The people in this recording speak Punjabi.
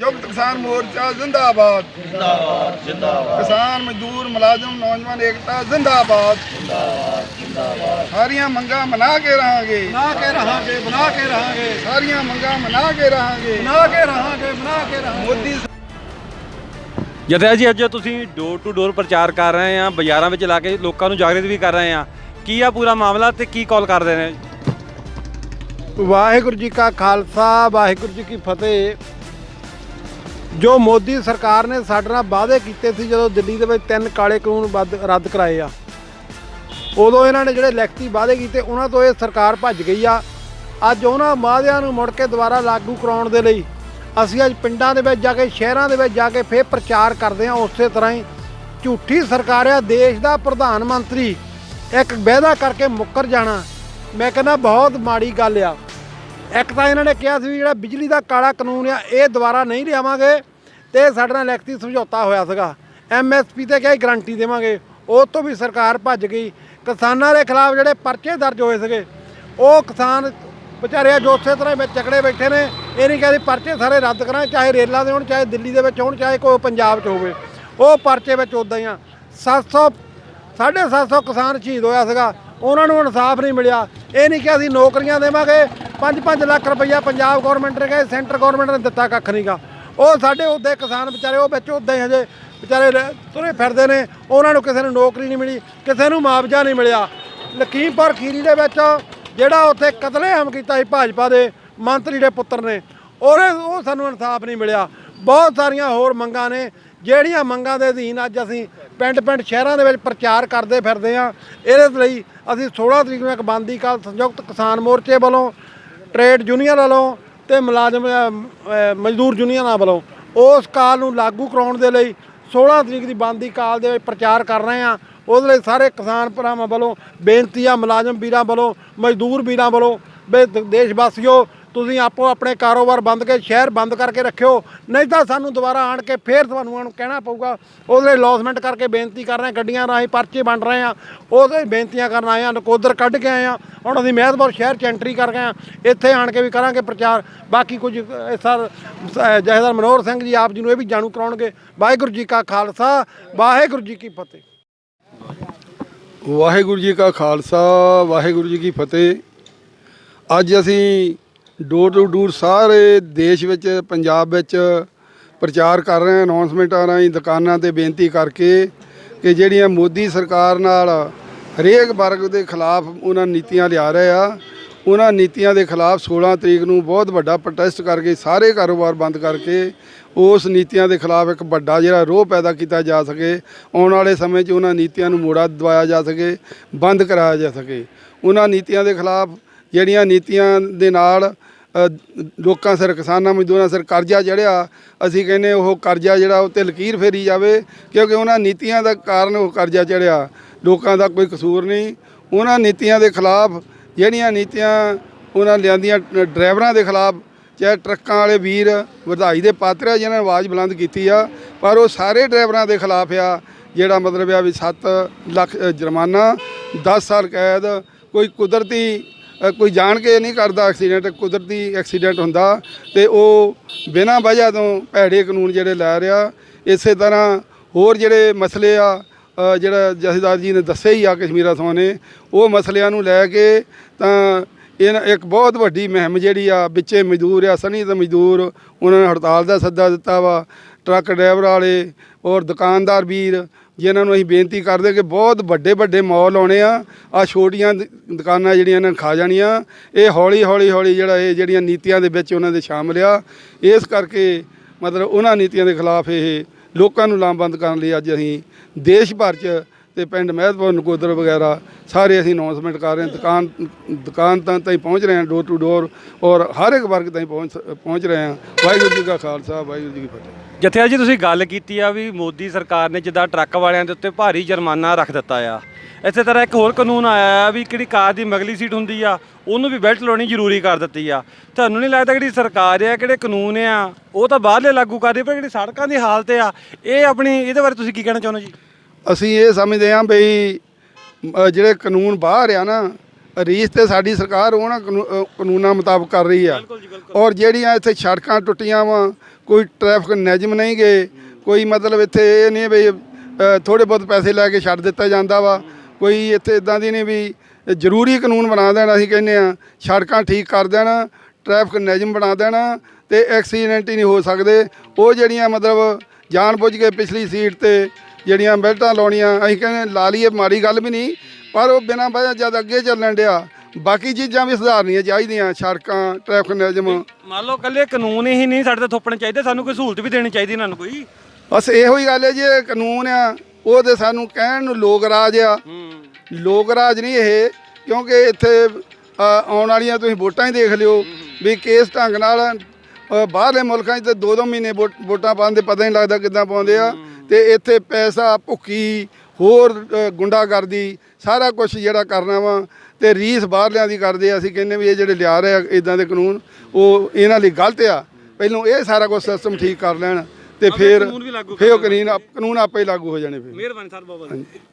ਜੁਗਤ ਕਿਸਾਨ ਮੋਰਚਾ ਜ਼ਿੰਦਾਬਾਦ। ਜਿੰਦਾਬਾਦ ਜਿੰਦਾਬਾਦ। ਕਿਸਾਨ ਮਜ਼ਦੂਰ ਮੁਲਾਜ਼ਮ ਨੌਜਵਾਨ ਏਕਤਾ ਜ਼ਿੰਦਾਬਾਦ। ਸਾਰੀਆਂ ਮੰਗਾਂ ਮਨਾ ਕੇ ਰਹਾਂਗੇ। ਬਣਾ ਕੇ ਰਹਾਂਗੇ ਬਣਾ ਕੇ ਰਹਾਂਗੇ। ਸਾਰੀਆਂ ਮੰਗਾਂ ਮਨਾ ਕੇ ਰਹਾਂਗੇ। ਬਣਾ ਕੇ ਰਹਾਂਗੇ ਬਣਾ ਕੇ ਰਹਾਂਗੇ। ਮੋਦੀ ਜਥਿਆ ਜੀ ਅੱਜ ਤੁਸੀਂ ਡੋਰ ਟੂ ਡੋਰ ਪ੍ਰਚਾਰ ਕਰ ਰਹੇ ਆ ਬਾਜ਼ਾਰਾਂ ਵਿੱਚ ਲਾ ਕੇ ਲੋਕਾਂ ਨੂੰ ਜਾਗਰਿਤ ਵੀ ਕਰ ਰਹੇ ਆ ਕੀ ਆ ਪੂਰਾ ਮਾਮਲਾ ਤੇ ਕੀ ਕਾਲ ਕਰਦੇ ਨੇ? ਵਾਹਿਗੁਰੂ ਜੀ ਕਾ ਖਾਲਸਾ ਵਾਹਿਗੁਰੂ ਜੀ ਕੀ ਫਤਿਹ। ਜੋ ਮੋਦੀ ਸਰਕਾਰ ਨੇ ਸਾਡੇ ਨਾਲ ਵਾਅਦੇ ਕੀਤੇ ਸੀ ਜਦੋਂ ਦਿੱਲੀ ਦੇ ਵਿੱਚ ਤਿੰਨ ਕਾਲੇ ਕਾਨੂੰਨ ਵੱਧ- ਰੱਦ ਕਰਾਏ ਆ, ਉਦੋਂ ਇਹਨਾਂ ਨੇ ਜਿਹੜੇ ਲਿਖਤੀ ਵਾਅਦੇ ਕੀਤੇ, ਉਹਨਾਂ ਤੋਂ ਇਹ ਸਰਕਾਰ ਭੱਜ ਗਈ ਆ। ਅੱਜ ਉਹਨਾਂ ਵਾਅਦਿਆਂ ਨੂੰ ਮੁੜ ਕੇ ਦੁਬਾਰਾ ਲਾਗੂ ਕਰਾਉਣ ਦੇ ਲਈ ਅਸੀਂ ਅੱਜ ਪਿੰਡਾਂ ਦੇ ਵਿੱਚ ਜਾ ਕੇ, ਸ਼ਹਿਰਾਂ ਦੇ ਵਿੱਚ ਜਾ ਕੇ ਫੇਰ ਪ੍ਰਚਾਰ ਕਰਦੇ ਹਾਂ ਉਸੇ ਤਰ੍ਹਾਂ ਹੀ ਝੂਠੀ ਸਰਕਾਰ ਆ, ਦੇਸ਼ ਦਾ ਪ੍ਰਧਾਨ ਮੰਤਰੀ, ਇੱਕ ਵਾਅਦਾ ਕਰਕੇ ਮੁੱਕਰ ਜਾਣਾ, ਮੈਂ ਕਹਿੰਦਾ ਬਹੁਤ ਮਾੜੀ ਗੱਲ ਆ। ਇੱਕ ਤਾਂ ਇਹਨਾਂ ਨੇ ਕਿਹਾ ਸੀ ਵੀ ਜਿਹੜਾ ਬਿਜਲੀ ਦਾ ਕਾਲਾ ਕਾਨੂੰਨ ਆ, ਇਹ ਦੁਬਾਰਾ ਨਹੀਂ ਲਿਆਵਾਂਗੇ ਤੇ ਸਾਡੇ ਨਾਲ ਲਿਖਤੀ ਸਮਝੌਤਾ ਹੋਇਆ ਸੀਗਾ। ਐਮਐਸਪੀ ਤੇ ਕਿਹਾ ਗਾਰੰਟੀ ਦੇਵਾਂਗੇ। ਉਹ ਤੋਂ ਵੀ ਸਰਕਾਰ ਭੱਜ ਗਈ। ਕਿਸਾਨਾਂ ਦੇ ਖਿਲਾਫ ਜਿਹੜੇ ਪਰਚੇ ਦਰਜ ਹੋਏ ਸੀਗੇ, ਉਹ ਕਿਸਾਨ ਵਿਚਾਰੇ ਜੋ ਉਸੇ ਤਰ੍ਹਾਂ ਵਿੱਚ ਚੱਕੜੇ ਬੈਠੇ ਨੇ, ਇਹ ਨਹੀਂ ਕਹਿੰਦੇ ਪਰਚੇ ਸਾਰੇ ਰੱਦ ਕਰਾਂ ਚਾਹੇ ਰੇਲਾਂ ਦੇ ਹੋਣ, ਚਾਹੇ ਦਿੱਲੀ ਦੇ ਵਿੱਚ ਹੋਣ, ਚਾਹੇ ਕੋਈ ਪੰਜਾਬ 'ਚ ਹੋਵੇ। ਉਹ ਪਰਚੇ ਵਿੱਚ ਉਦਾਂ ਹੀ ਆ। 700 750 ਕਿਸਾਨ ਸ਼ਹੀਦ ਹੋਇਆ ਸੀਗਾ। ਉਹਨਾਂ ਨੂੰ ਇਨਸਾਫ ਨਹੀਂ ਮਿਲਿਆ। ਇਹ ਨਹੀਂ ਕਿ ਅਸੀਂ ਨੌਕਰੀਆਂ ਦੇਵਾਂਗੇ 5-5 ਲੱਖ ਰੁਪਈਆ ਪੰਜਾਬ ਗਵਰਨਮੈਂਟ ਨੇ ਕਹੇ ਸੈਂਟਰ ਗਵਰਨਮੈਂਟ ਨੇ ਦਿੱਤਾ ਕੱਖ ਨਹੀਂਗਾ ਉਹ ਸਾਡੇ ਉਹਦੇ ਕਿਸਾਨ ਵਿਚਾਰੇ, ਉਹ ਵਿੱਚ ਉਦਾਂ ਹੀ ਹਜੇ ਵਿਚਾਰੇ ਰ- ਤੁਰੇ ਫਿਰਦੇ ਨੇ, ਉਹਨਾਂ ਨੂੰ ਕਿਸੇ ਨੂੰ ਨੌਕਰੀ ਨਹੀਂ ਮਿਲੀ, ਕਿਸੇ ਨੂੰ ਮੁਆਵਜ਼ਾ ਨਹੀਂ ਮਿਲਿਆ। ਲਖੀਮਪੁਰ ਖੀਰੀ ਦੇ ਵਿੱਚ ਜਿਹੜਾ ਉੱਥੇ ਕਤਲੇਆਮ ਕੀਤਾ ਸੀ ਭਾਜਪਾ ਦੇ ਮੰਤਰੀ ਦੇ ਪੁੱਤਰ ਨੇ ਉਹਨੇ ਉਹ ਸਾਨੂੰ ਇਨਸਾਫ ਨਹੀਂ ਮਿਲਿਆ। ਬਹੁਤ ਸਾਰੀਆਂ ਹੋਰ ਮੰਗਾਂ ਨੇ, ਜਿਹੜੀਆਂ ਮੰਗਾਂ ਦੇ ਅਧੀਨ ਅੱਜ ਅਸੀਂ ਪਿੰਡ-ਪਿੰਡ ਸ਼ਹਿਰਾਂ ਦੇ ਵਿੱਚ ਪ੍ਰਚਾਰ ਕਰਦੇ ਫਿਰਦੇ ਆ। ਇਹਦੇ ਲਈ ਅਸੀਂ 16 ਤਰੀਕ ਨੂੰ ਇੱਕ ਬੰਦੀ ਕਾਲ ਸੰਯੁਕਤ ਕਿਸਾਨ ਮੋਰਚੇ ਵੱਲੋਂ, ਟ੍ਰੇਡ ਯੂਨੀਅਨ ਵੱਲੋਂ ਤੇ ਮੁਲਾਜ਼ਮ ਮਜ਼ਦੂਰ ਯੂਨੀਅਨਾਂ ਵੱਲੋਂ। ਉਸ ਕਾਲ ਨੂੰ ਲਾਗੂ ਕਰਾਉਣ ਦੇ ਲਈ 16 ਤਰੀਕ ਦੀ ਬੰਦੀ ਕਾਲ ਦੇ ਵਿੱਚ ਪ੍ਰਚਾਰ ਕਰ ਰਹੇ ਆ। ਉਹਦੇ ਲਈ ਸਾਰੇ ਕਿਸਾਨ ਭਰਾਵਾਂ ਵੱਲੋਂ ਬੇਨਤੀ ਆ, ਮੁਲਾਜ਼ਮ ਵੀਰਾਂ ਵੱਲੋਂ, ਮਜ਼ਦੂਰ ਵੀਰਾਂ ਵੱਲੋਂ। ਵੀ ਦੇਸ਼ ਵਾਸੀਓ ਤੁਸੀਂ ਆਪੋ ਆਪਣੇ ਕਾਰੋਬਾਰ ਬੰਦ ਕੇ ਸ਼ਹਿਰ ਬੰਦ ਕਰਕੇ ਰੱਖਿਓ, ਨਹੀਂ ਤਾਂ ਸਾਨੂੰ ਦੁਬਾਰਾ ਆਣ ਕੇ ਫੇਰ ਤੁਹਾਨੂੰ ਉਹਨੂੰ ਕਹਿਣਾ ਪਊਗਾ, ਉਹਦੇ ਲਈ ਲੌਸਮੈਂਟ ਕਰਕੇ ਬੇਨਤੀ ਕਰ ਰਹੇ ਗੱਡੀਆਂ ਰਾਹੀਂ ਪਰਚੇ ਵੰਡ ਰਹੇ ਆ ਉਹਦੇ ਬੇਨਤੀਆਂ ਕਰਨ ਆਏ ਆ ਨਕੋਦਰ ਕੱਢ ਕੇ ਆਏ ਆ ਹੁਣ ਅਸੀਂ ਮਹਿਦਪੁਰ ਸ਼ਹਿਰ ਚ ਐਂਟਰੀ ਕਰ ਗਏ ਆ ਇੱਥੇ ਆਣ ਕੇ ਵੀ ਕਰਾਂਗੇ ਪ੍ਰਚਾਰ, ਬਾਕੀ ਕੁਝ ਸਰ ਸ- ਮਨੋਹਰ ਸਿੰਘ ਜੀ ਆਪ ਜੀ ਨੂੰ ਇਹ ਵੀ ਜਾਣੂ ਕਰਾਉਣਗੇ, ਵਾਹਿਗੁਰੂ ਜੀ ਕਾ ਖਾਲਸਾ, ਵਾਹਿਗੁਰੂ ਜੀ ਕੀ ਫਤਿਹ। ਵਾਹਿਗੁਰੂ ਜੀ ਕਾ ਖਾਲਸਾ, ਵਾਹਿਗੁਰੂ ਜੀ ਕੀ ਫਤਿਹ। ਅੱਜ ਅਸੀਂ ਡੋਰ ਟੂ ਡੋਰ ਸਾਰੇ ਦੇਸ਼ ਵਿੱਚ, ਪੰਜਾਬ ਵਿੱਚ ਪ੍ਰਚਾਰ ਕਰ ਰਹੇ ਹਾਂ ਅਨਾਉਂਸਮੈਂਟਾਂ ਰਾਹੀਂ ਦੁਕਾਨਾਂ ਤੇ ਬੇਨਤੀ ਕਰਕੇ ਕਿ ਜਿਹੜੀਆਂ ਮੋਦੀ ਸਰਕਾਰ ਨਾਲ ਹਰੇਕ ਵਰਗ ਦੇ ਖਿਲਾਫ ਉਹਨਾਂ ਨੀਤੀਆਂ ਲਿਆ ਰਹੇ ਆ, ਉਹਨਾਂ ਨੀਤੀਆਂ ਦੇ ਖਿਲਾਫ 16 ਤਰੀਕ ਨੂੰ ਬਹੁਤ ਵੱਡਾ ਪ੍ਰੋਟੈਸਟ ਕਰਕੇ, ਸਾਰੇ ਕਾਰੋਬਾਰ ਬੰਦ ਕਰਕੇ ਉਸ ਨੀਤੀਆਂ ਦੇ ਖਿਲਾਫ ਇੱਕ ਵੱਡਾ ਜਿਹੜਾ ਰੋਹ ਪੈਦਾ ਕੀਤਾ ਜਾ ਸਕੇ, ਆਉਣ ਵਾਲੇ ਸਮੇਂ 'ਚ ਉਹਨਾਂ ਨੀਤੀਆਂ ਨੂੰ ਮੋੜਾ ਦਵਾਇਆ ਜਾ ਸਕੇ, ਬੰਦ ਕਰਾਇਆ ਜਾ ਸਕੇ। ਉਹਨਾਂ ਨੀਤੀਆਂ ਦੇ ਖਿਲਾਫ ਜਿਹੜੀਆਂ ਨੀਤੀਆਂ ਦੇ ਨਾਲ ਲੋਕਾਂ ਸਿਰ, ਕਿਸਾਨਾਂ ਮਜ਼ਦੂਰਾਂ ਸਿਰ ਕਰਜ਼ਾ ਚੜਿਆ ਅਸੀਂ ਕਹਿੰਦੇ ਉਹ ਕਰਜ਼ਾ ਜਿਹੜਾ ਉਹ ਤੇ ਲਕੀਰ ਫੇਰੀ ਜਾਵੇ, ਕਿਉਂਕਿ ਉਹਨਾਂ ਨੀਤੀਆਂ ਦਾ ਕਾਰਨ ਉਹ ਕਰਜ਼ਾ ਚੜਿਆ ਲੋਕਾਂ ਦਾ ਕੋਈ ਕਸੂਰ ਨਹੀਂ। ਉਹਨਾਂ ਨੀਤੀਆਂ ਦੇ ਖਿਲਾਫ ਜਿਹੜੀਆਂ ਨੀਤੀਆਂ ਉਹਨਾਂ ਲਿਆਂਦੀਆਂ ਡਰਾਈਵਰਾਂ ਦੇ ਖਿਲਾਫ, ਚਾਹੇ ਟਰੱਕਾਂ ਵਾਲੇ ਵੀਰ, ਵਧਾਈ ਦੇ ਪਾਤਰ ਆ ਜਿਹਨਾਂ ਨੇ ਆਵਾਜ਼ ਬੁਲੰਦ ਕੀਤੀ ਆ, ਪਰ ਉਹ ਸਾਰੇ ਡਰਾਈਵਰਾਂ ਦੇ ਖਿਲਾਫ ਆ, ਜਿਹੜਾ ਮਤਲਬ ਆ ਵੀ 7 ਲੱਖ ਜੁਰਮਾਨਾ 10 ਸਾਲ ਕੈਦ, ਕੋਈ ਕੁਦਰਤੀ ਕੋਈ ਜਾਣ ਕੇ ਨਹੀਂ ਕਰਦਾ ਐਕਸੀਡੈਂਟ ਕੁਦਰਤੀ ਐਕਸੀਡੈਂਟ ਹੁੰਦਾ ਤੇ ਉਹ ਬਿਨਾਂ ਵਜ੍ਹਾ ਤੋਂ ਭੈੜੇ ਕਾਨੂੰਨ ਜਿਹੜੇ ਲੈ ਰਿਹਾ। ਇਸੇ ਤਰ੍ਹਾਂ ਹੋਰ ਜਿਹੜੇ ਮਸਲੇ ਆ ਜਿਹੜਾ ਜਥੇਦਾਰ ਜੀ ਨੇ ਦੱਸਿਆ ਹੀ ਆ ਕਸ਼ਮੀਰਾ ਤੋਂ ਉਹ ਮਸਲਿਆਂ ਨੂੰ ਲੈ ਕੇ ਤਾਂ ਇਹ ਇੱਕ ਬਹੁਤ ਵੱਡੀ ਮੁਹਿੰਮ ਜਿਹੜੀ ਆ, ਵਿੱਚੇ ਮਜ਼ਦੂਰ ਆ, ਸਨੀ ਤੇ ਮਜ਼ਦੂਰ, ਉਹਨਾਂ ਨੇ ਹੜਤਾਲ ਦਾ ਸੱਦਾ ਦਿੱਤਾ ਵਾ। ਟਰੱਕ ਡਰਾਈਵਰ ਵਾਲੇ ਔਰ ਦੁਕਾਨਦਾਰ ਵੀਰ ਜਿਨ੍ਹਾਂ ਨੂੰ ਅਸੀਂ ਬੇਨਤੀ ਕਰਦੇ ਕਿ ਬਹੁਤ ਵੱਡੇ ਵੱਡੇ ਮੌਲ ਆਉਣੇ ਆ। ਆ ਛੋਟੀਆਂ ਦੁਕਾਨਾਂ ਜਿਹੜੀਆਂ ਇਹਨਾਂ ਖਾ ਜਾਣੀਆਂ। ਇਹ ਹੌਲੀ ਹੌਲੀ ਹੌਲੀ ਜਿਹੜਾ ਇਹ ਜਿਹੜੀਆਂ ਨੀਤੀਆਂ ਦੇ ਵਿੱਚ ਉਹਨਾਂ ਦੇ ਸ਼ਾਮਲ ਆ। ਇਸ ਕਰਕੇ ਮਤਲਬ ਉਹਨਾਂ ਨੀਤੀਆਂ ਦੇ ਖਿਲਾਫ ਇਹ ਲੋਕਾਂ ਨੂੰ ਲਾਮਬੰਦ ਕਰਨ ਲਈ ਅੱਜ ਅਸੀਂ ਦੇਸ਼ ਭਰ 'ਚ ਤੇ ਪਿੰਡ ਮਹਿਦਪੁਰ ਨਕੋਦਰ ਵਗੈਰਾ, ਸਾਰੇ ਅਸੀਂ ਅਨਾਉਂਸਮੈਂਟ ਕਰ ਰਹੇ ਹਾਂ। ਦੁਕਾਨ ਦੁਕਾਨ ਤਾਂ ਤਾਈਂ ਪਹੁੰਚ ਰਹੇ ਹਾਂ ਡੋਰ ਟੂ ਡੋਰ ਔਰ ਹਰ ਇੱਕ ਵਰਗ ਤਾਈਂ ਪਹੁੰਚ ਪਹੁੰਚ ਰਹੇ ਹਾਂ। ਵਾਹਿਗੁਰੂ ਜੀ ਕਾ ਖਾਲਸਾ, ਵਾਹਿਗੁਰੂ ਜੀ ਕੀ ਫਤਿਹ। ਜਥਿਆ ਜੀ, ਤੁਸੀਂ ਗੱਲ ਕੀਤੀ ਆ ਵੀ ਮੋਦੀ ਸਰਕਾਰ ਨੇ ਜਿੱਦਾਂ ਟਰੱਕ ਵਾਲਿਆਂ ਦੇ ਉੱਤੇ ਭਾਰੀ ਜੁਰਮਾਨਾ ਰੱਖ ਦਿੱਤਾ ਆ। ਇਸੇ ਤਰ੍ਹਾਂ ਇੱਕ ਹੋਰ ਕਾਨੂੰਨ ਆਇਆ ਆ ਵੀ ਕਿਹੜੀ ਕਾਰ ਦੀ ਮਗਲੀ ਸੀਟ ਹੁੰਦੀ ਆ, ਉਹਨੂੰ ਵੀ ਬੈਲਟ ਲਾਉਣੀ ਜ਼ਰੂਰੀ ਕਰ ਦਿੱਤੀ ਆ। ਤੁਹਾਨੂੰ ਨਹੀਂ ਲੱਗਦਾ ਜਿਹੜੀ ਸਰਕਾਰ ਆ, ਕਿਹੜੇ ਕਾਨੂੰਨ ਆ, ਉਹ ਤਾਂ ਬਾਹਰਲੇ ਲਾਗੂ ਕਰ ਰਹੀ ਪਰ ਜਿਹੜੀ ਸੜਕਾਂ ਦੀ ਹਾਲਤ ਆ, ਇਹ ਆਪਣੀ, ਇਹਦੇ ਬਾਰੇ ਤੁਸੀਂ ਕੀ ਕਹਿਣਾ ਚਾਹੁੰਦੇ ਜੀ? ਅਸੀਂ ਇਹ ਸਮਝਦੇ ਹਾਂ ਬਈ ਅ, ਜਿਹੜੇ ਕਾਨੂੰਨ ਬਾਹਰ ਆ ਨਾ ਰੀਸ ਤੇ ਸਾਡੀ ਸਰਕਾਰ ਉਹਨਾਂ ਕਾਨੂ- ਅ, ਕਾਨੂੰਨਾਂ ਮੁਤਾਬਕ ਕਰ ਰਹੀ ਆ। ਔਰ ਜਿਹੜੀਆਂ ਇੱਥੇ ਸੜਕਾਂ ਟੁੱਟੀਆਂ ਵਾ ਕੋਈ ਟ੍ਰੈਫਿਕ ਨਿਯਮ ਨਹੀਂ ਗਏ ਕੋਈ ਮਤਲਬ ਇੱਥੇ ਇਹ ਨਹੀਂ ਵੀ ਥੋੜੇ ਬਹੁਤ ਪੈਸੇ ਲੈ ਕੇ ਛੱਡ ਦਿੱਤਾ ਜਾਂਦਾ ਵਾ ਕੋਈ ਇੱਥੇ ਇਦਾਂ ਦੀ ਨਹੀਂ ਵੀ ਜ਼ਰੂਰੀ ਕਾਨੂੰਨ ਬਣਾ ਦੇਣ ਅਸੀਂ ਕਹਿੰਦੇ ਆ ਸੜਕਾਂ ਠੀਕ ਕਰ ਦੇਣ ਟ੍ਰੈਫਿਕ ਨਿਯਮ ਬਣਾ ਦੇਣ ਤੇ ਐਕਸੀਡੈਂਟ ਹੀ ਨਹੀਂ ਹੋ ਸਕਦੇ। ਉਹ ਜਿਹੜੀਆਂ ਮਤਲਬ ਜਾਣ ਬੁੱਝ ਕੇ ਪਿਛਲੀ ਸੀਟ ਤੇ ਜਿਹੜੀਆਂ ਬੈਲਟਾਂ ਲਾਉਣੀਆਂ ਅਸੀਂ ਕਹਿੰਦੇ ਲਾ ਲਈਏ ਮਾੜੀ ਗੱਲ ਵੀ ਨਹੀਂ ਪਰ ਉਹ ਬਿਨਾਂ ਵਜ੍ਹਾ ਜਦ ਅੱਗੇ ਚੱਲਣ ਡਿਆ ਬਾਕੀ ਚੀਜ਼ਾਂ ਵੀ ਸੁਧਾਰਨੀਆਂ ਚਾਹੀਦੀਆਂ ਸੜਕਾਂ ਟ੍ਰੈਫਿਕ ਨਿਯਮ। ਮੰਨ ਲਓ ਕੱਲੇ ਕਾਨੂੰਨ ਹੀ ਨਹੀਂ ਸਾਡੇ ਤੇ ਥੋਪਣੇ ਚਾਹੀਦੇ ਸਾਨੂੰ ਕੋਈ ਸਹੂਲਤ ਵੀ ਦੇਣੀ ਚਾਹੀਦੀ ਇਹਨਾਂ ਨੂੰ ਕੋਈ। ਬਸ ਇਹੋ ਹੀ ਗੱਲ ਹੈ ਜੀ ਇਹ ਕਾਨੂੰਨ ਆ ਉਹ ਤੇ ਸਾਨੂੰ ਕਹਿਣ ਨੂੰ ਲੋਕ ਰਾਜ ਆ। ਲੋਕ ਰਾਜ ਨਹੀਂ ਇਹ ਕਿਉਂਕਿ ਇੱਥੇ ਆਉਣ ਵਾਲੀਆਂ ਤੁਸੀਂ ਵੋਟਾਂ ਹੀ ਦੇਖ ਲਿਓ ਵੀ ਕਿਸ ਢੰਗ ਨਾਲ ਬਾਹਰਲੇ ਮੁਲਕਾਂ 'ਚ ਤੇ ਦੋ ਦੋ ਮਹੀਨੇ ਵੋਟ- ਵੋਟਾਂ ਪਾਉਂਦੇ ਪਤਾ ਨਹੀਂ ਲੱਗਦਾ ਕਿੱਦਾਂ ਪਾਉਂਦੇ ਆ। ਤੇ ਇੱਥੇ ਪੈਸਾ ਭੁੱਕੀ ਹੋਰ ਗੁੰਡਾਗਰਦੀ ਸਾਰਾ ਕੁਝ ਜਿਹੜਾ ਕਰਨਾ ਵਾ ਤੇ ਰੀਸ ਬਾਹਰਲਿਆਂ ਦੀ ਕਰਦੇ ਆ। ਅਸੀਂ ਕਹਿੰਦੇ ਵੀ ਇਹ ਜਿਹੜੇ ਲਿਆ ਰਹੇ ਆ ਇਦਾਂ ਦੇ ਕਾਨੂੰਨ ਉਹ ਇਹਨਾਂ ਲਈ ਗਲਤ ਆ। ਪਹਿਲੋਂ ਇਹ ਸਾਰਾ ਕੁਝ ਸਿਸਟਮ ਠੀਕ ਕਰ ਲੈਣ ਤੇ ਫਿਰ ਫਿਰ ਕਾਨੂੰਨ ਆਪ- ਕਾਨੂੰਨ ਆਪੇ ਲਾਗੂ ਹੋ ਜਾਣੇ ਫਿਰ। ਮਿਹਰਬਾਨੀ ਸਰ ਬਾਬਾ ਜੀ